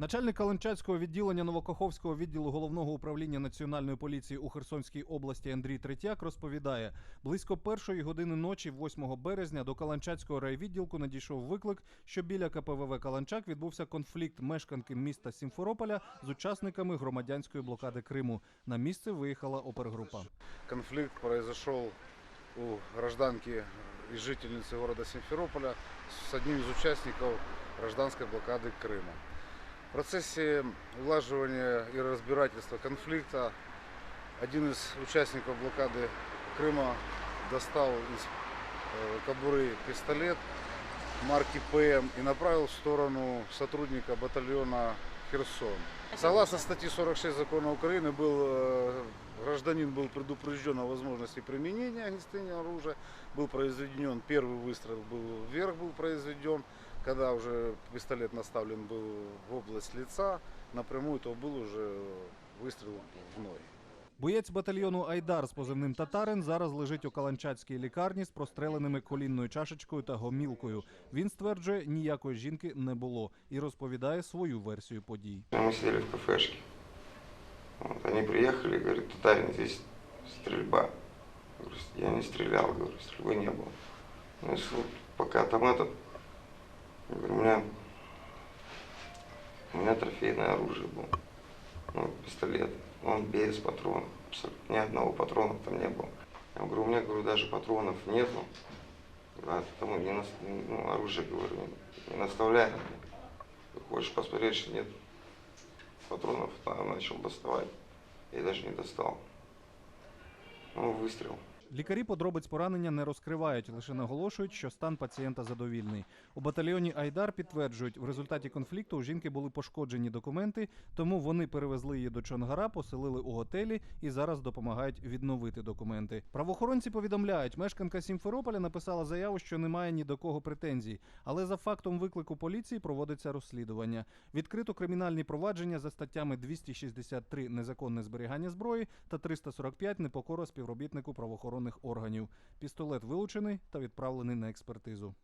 Начальник Каланчацького відділення Новокоховського відділу головного управління національної поліції у Херсонській області Андрій Третяк розповідає: близько першої години ночі, 8 березня, до Каланчацького райвідділку надійшов виклик, що біля КПВВ Каланчак відбувся конфлікт мешканки міста Сімферополя з учасниками громадянської блокади Криму. На місце виїхала опергрупа. Конфликт произошел у гражданки и жительницы города Симферополя с одним из участников гражданской блокады Крыма. В процессе улаживания и разбирательства конфликта один из участников блокады Крыма достал из э, кобуры пистолет марки ПМ и направил в сторону сотрудника батальона Херсон. Согласно статье 46 закона Украины, был, э, гражданин был предупрежден о возможности применения огнестрельного оружия. Был произведен, первый выстрел был вверх был произведен, когда уже пистолет наставлен был в область лица, напрямую, то был уже выстрел в ноги. Боєць батальйону Айдар з позивним Татарин зараз лежить у Каланчацькій лікарні з простреленими колінною чашечкою та гомілкою. Він стверджує, ніякої жінки не було і розповідає свою версію подій. Мы сидели в кафешке. Вот, они приехали, говорят, татарин, здесь стрельба. Я говорю, я не стрелял, говорю, стрельбы не было. Значит, вот, пока там этот, я говорю, у меня, у меня трофейное оружие было. Ну, пистолет. Он без патронов. Абсолютно ни одного патрона там не было. Я говорю, у меня, говорю, даже патронов нету. А потому не нас, ну, оружие, говорю, не наставляй на меня. Ты хочешь посмотреть, что нет патронов, а начал доставать. Я даже не достал. Ну, выстрел. Лікарі подробиць поранення не розкривають, лише наголошують, що стан пацієнта задовільний. У батальйоні Айдар підтверджують, в результаті конфлікту у жінки були пошкоджені документи, тому вони перевезли її до Чонгара, поселили у готелі і зараз допомагають відновити документи. Правоохоронці повідомляють, мешканка Сімферополя написала заяву, що немає ні до кого претензій, але за фактом виклику поліції проводиться розслідування. Відкрито кримінальні провадження за статтями 263 незаконне зберігання зброї та 345 непокора співробітнику правоохоронних органів. Пістолет вилучений та відправлений на експертизу.